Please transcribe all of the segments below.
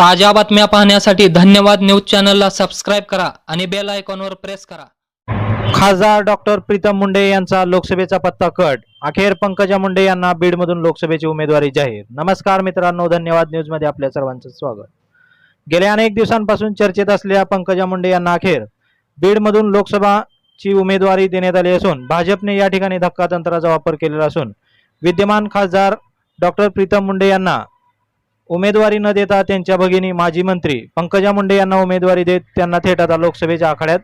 ताज्या बातम्या पाहण्यासाठी धन्यवाद न्यूज चॅनलला सबस्क्राईब करा आणि बेल आयकॉनवर प्रेस करा. खासदार डॉक्टर प्रीतम मुंडे यांचा लोकसभेचा पत्ता कट. अखेर पंकजा मुंडे यांना बीडमधून लोकसभेची उमेदवारी जाहीर. नमस्कार मित्रांनो धन्यवाद न्यूजमध्ये आपल्या सर्वांचं स्वागत. गेल्या अनेक दिवसांपासून चर्चेत असलेल्या पंकजा मुंडे यांना अखेर बीडमधून लोकसभाची उमेदवारी देण्यात आली असून भाजपने या ठिकाणी धक्का तंत्राचा वापर केलेला असून विद्यमान खासदार डॉक्टर प्रीतम मुंडे यांना उमेदवारी न देता त्यांच्या भगिनी माजी मंत्री पंकजा मुंडे यांना उमेदवारी देत त्यांना थेट आता लोकसभेच्या आखाड्यात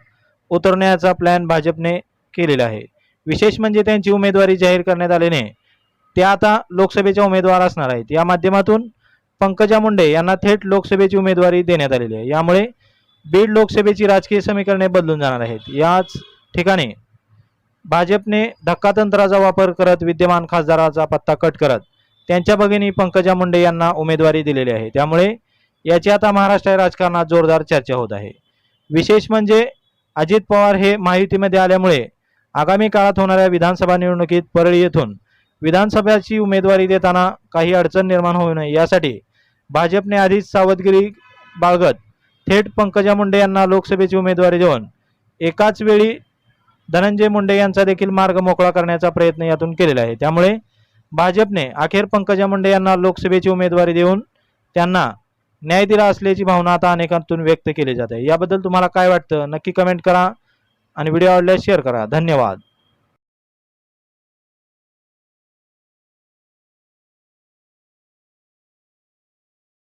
उतरण्याचा प्लॅन भाजपने केलेला आहे. विशेष म्हणजे त्यांची उमेदवारी जाहीर करण्यात आल्याने ते आता लोकसभेच्या उमेदवार असणार आहेत. या माध्यमातून पंकजा मुंडे यांना थेट लोकसभेची उमेदवारी देण्यात आलेली आहे. यामुळे बीड लोकसभेची राजकीय समीकरणे बदलून जाणार आहेत. याच ठिकाणी भाजपने धक्कातंत्राचा वापर करत विद्यमान खासदाराचा पत्ता कट करत त्यांच्या भगिनी पंकजा मुंडे यांना उमेदवारी दिलेली आहे. त्यामुळे याची आता महाराष्ट्र राजकारणात जोरदार चर्चा होत आहे. विशेष म्हणजे अजित पवार हे महायुतीमध्ये आल्यामुळे आगामी काळात होणाऱ्या विधानसभा निवडणुकीत परळी येथून विधानसभेची उमेदवारी देताना काही अडचण निर्माण होऊ नये यासाठी भाजपने आधीच सावधगिरी बाळगत थेट पंकजा मुंडे यांना लोकसभेची उमेदवारी देऊन एकाच वेळी धनंजय मुंडे यांचा देखील मार्ग मोकळा करण्याचा प्रयत्न यातून केलेला आहे. त्यामुळे भाजपने अखेर पंकजा मुंडे यांना लोकसभेची उमेदवारी देऊन त्यांना न्याय दिला असल्याची भावना आता अनेकांतून व्यक्त केली जाते. याबद्दल तुम्हाला काय वाटतं? नक्की कमेंट करा आणि व्हिडिओ आवडल्यास शेअर करा. धन्यवाद.